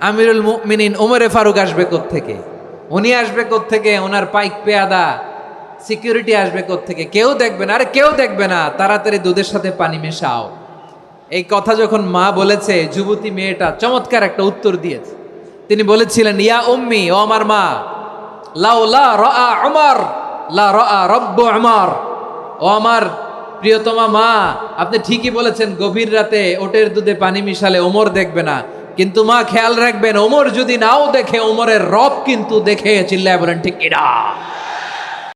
আমিরুল মুমিনিন ওমরে ফারুক আসবে থেকে উনি আসবে থেকে ওনার পাইক পেয়াদা, সিকিউরিটি আসবে থেকে কেউ দেখবে না। আরে কেউ দেখবে না। তাড়াতাড়ি দুধের সাথে পানি মেশাও। এই কথা যখন মা বলেছে, যুবতী মেয়েটা চমৎকার একটা উত্তর দিয়েছে। তিনি বলেছিলেন, ইয়া উম্মি, ও আমার মা, লাউ লা রা আমার লা রা রব্ব আমার ও আমার প্রিয়তমা মা, আপনি ঠিকই বলেছেন, গভীর রাতে ওটের দুধে পানি মিশালে ওমর দেখবে না। কিন্তু মা, খেয়াল রাখবেন, ওমর যদি নাও দেখে, ওমরের রব কিন্তু দেখে, চিল্লায় বলেন, ঠিক কিনা?